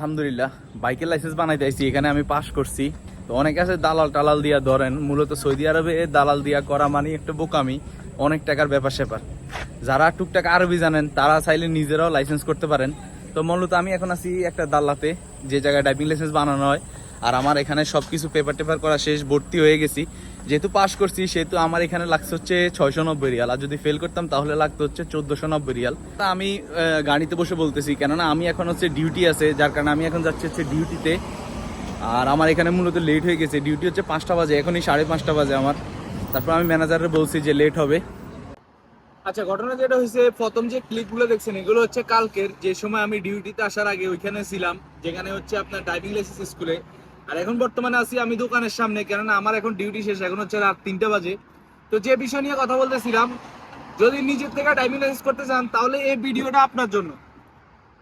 আলহামদুলিল্লাহ, বাইকের লাইসেন্স বানাইতে আইছি, এখানে আমি পাস করছি। তো অনেক আছে দালাল টালাল দিয়া ধরেন, মূলত সৌদি আরবে দালাল দিয়া করা মানে একটা বোকামি, অনেক টাকার ব্যাপার স্যাপার যারা টুকটাক আরবি জানেন, তারা চাইলে নিজেরাও লাইসেন্স করতে পারেন। তো মূলত আমি এখন আছি একটা দাল্লাতে, যে জায়গায় ড্রাইভিং লাইসেন্স বানানো হয়। আর আমার এখানে সব কিছু পেপার টেপার করা শেষ, ভর্তি হয়ে গেছি। যেহেতু পাশ করছি, সেহেতু আমার এখানে লাগছে হচ্ছে ছয়শো নব্বই রিয়াল। আর যদি ফেল করতাম, তাহলে লাগতো হচ্ছে চোদ্দোশো নব্বই রিয়াল। তা আমি গাড়িতে বসে বলতেছি, কেননা আমি এখন হচ্ছে ডিউটি আছে, যার কারণে আমি এখন যাচ্ছি হচ্ছে ডিউটিতে আর আমার এখানে মূলত লেট হয়ে গেছে। ডিউটি হচ্ছে পাঁচটা বাজে, এখনই সাড়ে পাঁচটা বাজে আমার। তারপর আমি ম্যানেজারে বলছি যে লেট হবে। আচ্ছা ঘটনা যেটা হয়েছে, প্রথম যে ক্লিপগুলো দেখছেন, এগুলো হচ্ছে কালকের, যে সময় আমি ডিউটিতে আসার আগে ওইখানে ছিলাম, যেখানে হচ্ছে আপনার ড্রাইভিং লাইসেন্স স্কুলে আর এখন বর্তমানে আছি আমি দোকানের সামনে, কেননা আমার এখন ডিউটি শেষ, এখন হচ্ছে রাত তিনটা বাজে। তো যে বিষয় নিয়ে কথা বলতেছিলাম, যদি নিজের থেকে ড্রাইভিং লাইসেন্স করতে চান, তাহলে এই ভিডিওটা আপনার জন্য।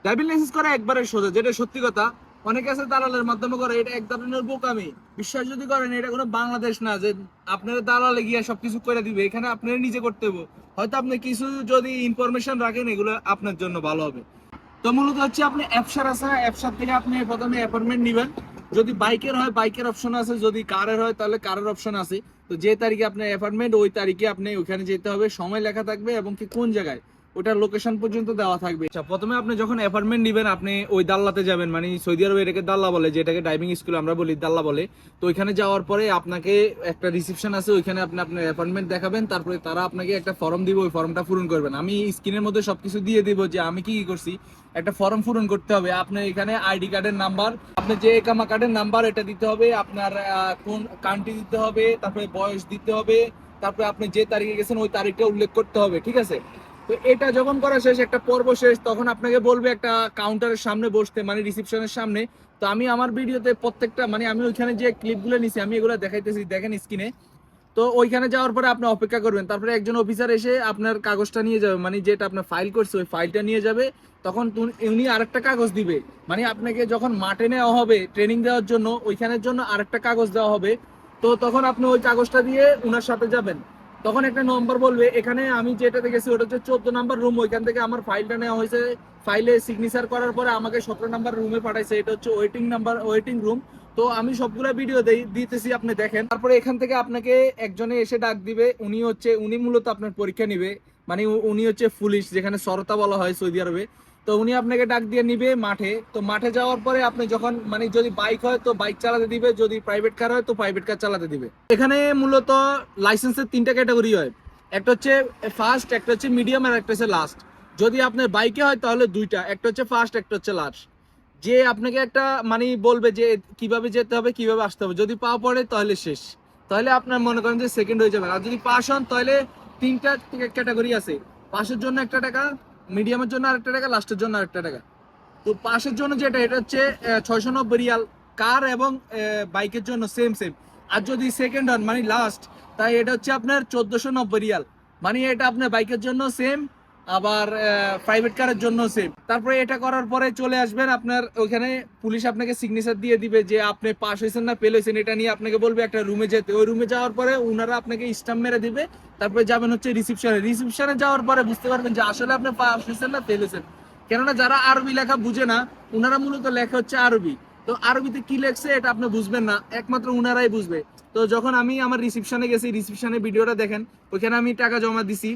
ড্রাইভিং লাইসেন্স করা একবারে সোজা, যেটা সত্যি কথা অনেকে আছে দালালের মাধ্যমে করে, এটা এক ধরনের বোকামি। বিশ্বাস যদি করেন, এটা কোনো বাংলাদেশ না, যে আপনার দালালে গিয়ে করে দিবে, এখানে নিজে করতে হয়তো আপনি কিছু যদি ইনফরমেশন রাখেন, এগুলো আপনার জন্য ভালো হবে। তো মূলত হচ্ছে আপনি অ্যাপসার আছে, অ্যাপসার থেকে আপনি প্রথমে অ্যাপয়েন্টমেন্ট নেবেন। যদি বাইকের হয়, বাইকের অপশন আছে, যদি কারের হয়, তাহলে কারের অপশন আছে। তো যে তারিখে আপনার অ্যাপয়েন্টমেন্ট ওই তারিখে আপনি ওখানে যেতে হবে, সময় লেখা থাকবে এবং কি কোন জায়গায়? ওটার লোকেশন পর্যন্ত দেওয়া থাকবে। আচ্ছা প্রথমে আপনি যখন অ্যাপার্টমেন্ট নেবেন, আপনি ওই দাল্লাতে যাবেন মানে সৌদি আরবে এটাকে দাল্লা বলে, যেটাকে ড্রাইভিং স্কুল আমরা বলি, দাল্লা বলে। তো ওইখানে যাওয়ার পরে আপনাকে একটা রিসিপশন আছে, ওইখানে আপনি আপনার অ্যাপার্টমেন্ট দেখাবেন, তারপরে তারা আপনাকে একটা ফর্ম দিব, ওই ফর্মটা পূরণ করবেন। আমি স্ক্রিনের মধ্যে সবকিছু দিয়ে দিব যে আমি কি কি করছি। একটা ফর্ম পূরণ করতে হবে। আপনার এখানে আইডি কার্ডের নাম্বার আপনার যে একামা কার্ডের নাম্বার এটা দিতে হবে, আপনার কোন কান্ট্রি দিতে হবে, তারপরে বয়স দিতে হবে, তারপরে আপনি যে তারিখে গেছেন, ওই তারিখটা উল্লেখ করতে হবে, ঠিক আছে? তো এটা যখন করা শেষ, একটা পর্ব শেষ, তখন আপনাকে বলবে একটা কাউন্টারের সামনে বসতে মানে রিসিপশনের সামনে। তো আমি আমার ভিডিওতে প্রত্যেকটা মানে আমি ওইখানে যে ক্লিপগুলো নিছি, আমি এগুলো দেখাইতেছি, দেখেন স্ক্রিনে তো ওইখানে যাওয়ার পরে আপনি অপেক্ষা করবেন। তারপরে একজন অফিসার এসে আপনার কাগজটা নিয়ে যাবে মানে যেটা আপনার ফাইল করছে, ওই ফাইলটা নিয়ে যাবে। তখন উনি আরেকটা কাগজ দিবে। মানে আপনাকে যখন মাঠে নেওয়া হবে ট্রেনিং দেওয়ার জন্য, ওইখানের জন্য আরেকটা কাগজ দেওয়া হবে। তো তখন আপনি ওই কাগজটা দিয়ে উনার সাথে যাবেন। তখন একটা নম্বর বলবে, এখানে আমি যেটা দেখেছি ওটা হচ্ছে চোদ্দ নাম্বার রুম ওইখান থেকে আমার ফাইলটা নেওয়া হয়েছে। ফাইলে সিগনেচার করার পরে আমাকে সতেরো নাম্বার রুমে পাঠাইছে, এটা হচ্ছে ওয়েটিং নাম্বার ওয়েটিং রুম তো আমি সবগুলা ভিডিও দেই, দিতেছি, আপনি দেখেন। তারপরে এখান থেকে আপনাকে একজনে এসে ডাক দিবে, উনি হচ্ছে, উনি মূলত আপনার পরীক্ষা নিবে। মানে উনি হচ্ছে পুলিশ যেখানে সরতা বলা হয় সৌদি আরবে। তো উনি আপনাকে ডাক দিয়ে নিবে মাঠে। তো মাঠে যাওয়ার পরে আপনি যখন মানে যদি বাইক হয় তো বাইক চালাতে দিবে, যদি প্রাইভেট কার হয় তো প্রাইভেট কার চালাতে দিবে। এখানে মূলত লাইসেন্সের তিনটা ক্যাটাগরি হয়। একটা হচ্ছে ফার্স্ট একটা হচ্ছে মিডিয়াম আর একটা হচ্ছে লাস্ট যদি আপনার বাইকে হয় তাহলে দুইটা, একটা হচ্ছে ফার্স্ট একটা হচ্ছে লাস্ট যে আপনাকে একটা মানে বলবে যে কীভাবে যেতে হবে, কীভাবে আসতে হবে। যদি পা পড়ে তাহলে শেষ। তাহলে আপনার মনে করেন যে সেকেন্ড হয়ে যাবে। আর যদি পাস হন তাহলে তিনটা ক্যাটাগরি আছে। পাসের জন্য একটা টাকা মিডিয়ামের জন্য আরেকটা টাকা লাস্টের জন্য আরেকটা টাকা। তো পাশের জন্য যেটা, এটা হচ্ছে ছয়শো নব্বই রিয়াল। কার এবং বাইকের জন্য সেম সেম আর যদি সেকেন্ড হন মানে লাস্ট তাই এটা হচ্ছে আপনার চোদ্দোশো নব্বই রিয়াল। মানে এটা আপনার বাইকের জন্য সেম আবার প্রাইভেট কারের জন্য সেম তারপরে এটা করার পরে চলে আসবেন আপনার, ওইখানে পুলিশ আপনাকে সিগনেচার দিয়ে দিবে যে আপনি পাস হয়েছেন না ফেল হয়েছেন। এটা নিয়ে আপনাকে বলবে একটা রুমে যেতে। ওই রুমে যাওয়ার পরে ওনারা আপনাকে স্টাম্প মেরে দিবে। তারপরে যাবেন হচ্ছে রিসিপশনে রিসিপশনে যাওয়ার পরে বুঝতে পারবেন যে আসলে আপনি পাস হয়েছেন না ফেল হয়েছেন। কেননা যারা আরবি লেখা বুঝে না ওনারা মূলত লেখা হচ্ছে আরবি। তো আরবিতে কি লেখছে এটা আপনি বুঝবেন না, একমাত্র উনারাই বুঝবে। তো যখন আমি আমার রিসিপশনে গেছি রিসিপশনে ভিডিওটা দেখেন, ওইখানে আমি টাকা জমা দিছি।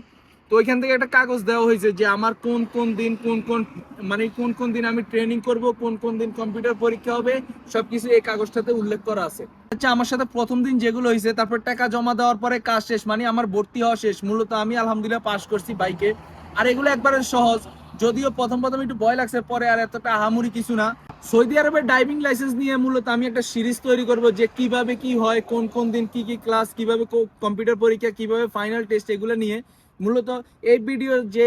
তো ওইখান থেকে একটা কাগজ দেওয়া হয়েছে যে আমার কোন কোন দিন কোন কোন মানে কোন কোন দিন আমি ট্রেনিং করব, কোন কোন দিন কম্পিউটার পরীক্ষা হবে, সবকিছু এই কাগজটাতে উল্লেখ করা আছে। আচ্ছা আমার সাথে প্রথম দিন যেগুলো হয়েছে, তারপর টাকা জমা দেওয়ার পরে কাজ শেষ মানে আমার ভর্তি হওয়া শেষ, মূলত আমি আলহামদুলিল্লাহ পাশ করছি বাইকে আর এগুলো একবারে সহজ, যদিও প্রথম প্রথম একটু ভয় লাগছে, পরে আর এতটা আহামুরি কিছু না। সৌদি আরবের ড্রাইভিং লাইসেন্স নিয়ে মূলত আমি একটা সিরিজ তৈরি করব যে কীভাবে কি হয়, কোন কোন দিন কি কি ক্লাস কীভাবে কম্পিউটার পরীক্ষা, কীভাবে ফাইনাল টেস্ট এগুলো নিয়ে। মূলত এই ভিডিও যে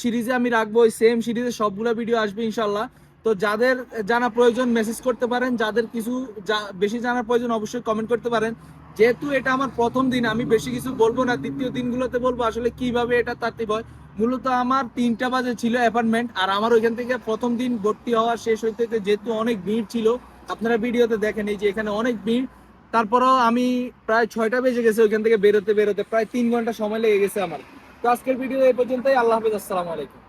সিরিজে আমি রাখব, ওই সেম সিরিজে সবগুলো ভিডিও আসবে ইনশাল্লাহ তো যাদের জানা প্রয়োজন মেসেজ করতে পারেন, যাদের কিছু বেশি জানার প্রয়োজন অবশ্যই কমেন্ট করতে পারেন। যেহেতু এটা আমার প্রথম দিন, আমি বেশি কিছু বলব না, দ্বিতীয় দিনগুলোতে বলব আসলে কীভাবে এটা তাত্তিব হয়। মূলত আমার তিনটা বাজে ছিল অ্যাপার্টমেন্ট আর আমার ওইখান থেকে প্রথম দিন ভর্তি হওয়া শেষ হইতে যেহেতু অনেক ভিড় ছিল, আপনারা ভিডিওতে দেখেন, এই যে এখানে অনেক ভিড়। তারপরও আমি প্রায় ছয়টা বেজে গেছে ওইখান থেকে বেরোতে বেরোতে, প্রায় তিন ঘণ্টা সময় লেগে গেছে আমার। তো আজকের ভিডিও এই পর্যন্তই। আল্লাহ হাফিজ আসসালামু আলাইকুম।